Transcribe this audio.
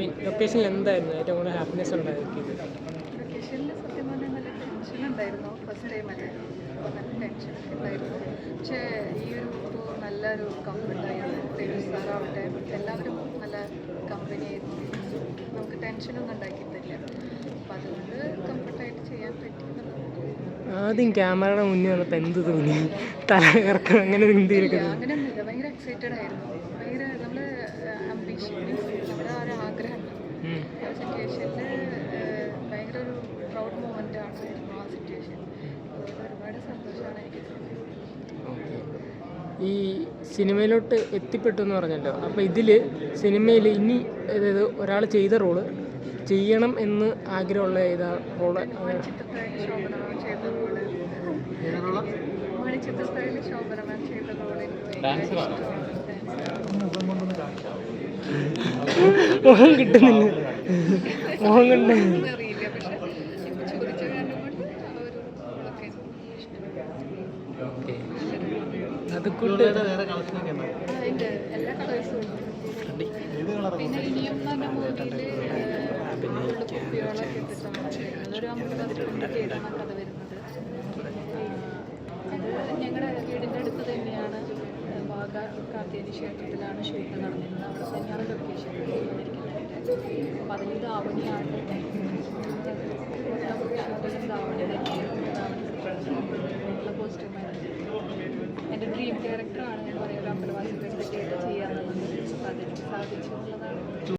മീൻ ലൊക്കേഷനിൽ എന്തായിരുന്നു ഏറ്റവും കൂടുതൽ ഹാപ്പിനെസ് ഉണ്ടായിരിക്കും ലൊക്കേഷനിൽ സത്യം പറഞ്ഞാൽ നല്ല ടെൻഷൻ ഉണ്ടായിരുന്നു. ഫസ്റ്റ് ടൈം അല്ലേ? അപ്പോൾ നല്ല ടെൻഷനൊക്കെ ഉണ്ടായിരുന്നു. പക്ഷേ ഈ ഒരു ടൂർ നല്ലൊരു കംഫർട്ടായിരുന്നു തേജസ് സാറാവട്ടെ എല്ലാവരും നല്ല കമ്പനി നമുക്ക് ടെൻഷനൊന്നും ഉണ്ടാക്കിയിട്ടില്ല. അപ്പം അതുകൊണ്ട് കംഫർട്ടായിട്ട് ചെയ്യാൻ പറ്റിയെന്നുള്ളത് ആദ്യം ക്യാമറയുടെ മുന്നിൽ വന്നപ്പോൾ എന്ത് തോന്നി? തല കറക്കം അങ്ങനെ അങ്ങനെയൊന്നുമില്ല. ഭയങ്കര എക്സൈറ്റഡ് ആയിരുന്നു. ഭയങ്കര നമ്മൾ അംബിഷൻ മീൻസ് നമ്മുടെ ആ ഒരു ആഗ്രഹം ഉം. ആ സിറ്റുവേഷനിൽ ഭയങ്കര ഒരു പ്രൗഡ് മൂമെന്റ് ആണ് ആ സിറ്റുവേഷൻ. അതുകൊണ്ട് ഒരുപാട് സന്തോഷമാണ് എനിക്ക് ഈ സിനിമയിലോട്ട് എത്തിപ്പെട്ടു എന്ന് പറഞ്ഞല്ലോ. അപ്പോൾ ഇതിൽ സിനിമയിൽ ഇനി അതായത് ഒരാൾ ചെയ്ത റോൾ ചെയ്യണം എന്ന് ആഗ്രഹമുള്ള ഏതാ റോൾ? കിട്ടുന്നില്ല. മോഹം കൊണ്ട്. ഒന്നും അറിയില്ല പക്ഷെ ഇപ്പൊ ചോദിച്ച കാരണം കൊണ്ട് ആ ഒരു റോളൊക്കെ ഇഷ്ടപ്പെട്ടു ഓക്കെ. അത് കൂട്ട്. അതിന്റെ എല്ലാ കളേഴ്സും പിന്നെ ഇനിയും നല്ല അപ്പം അതിൽ ധാവണിയാണ് ധാവണിയുള്ള കോസ്റ്റ്യൂമായിരുന്നു എന്റെ ഡ്രീം ക്യാരക്ടറാണ് ഞാൻ പറയുന്നത് അമ്പലവാസികളൊക്കെ ചെയ്യാറുള്ളത് അതിന് സാധിച്ചു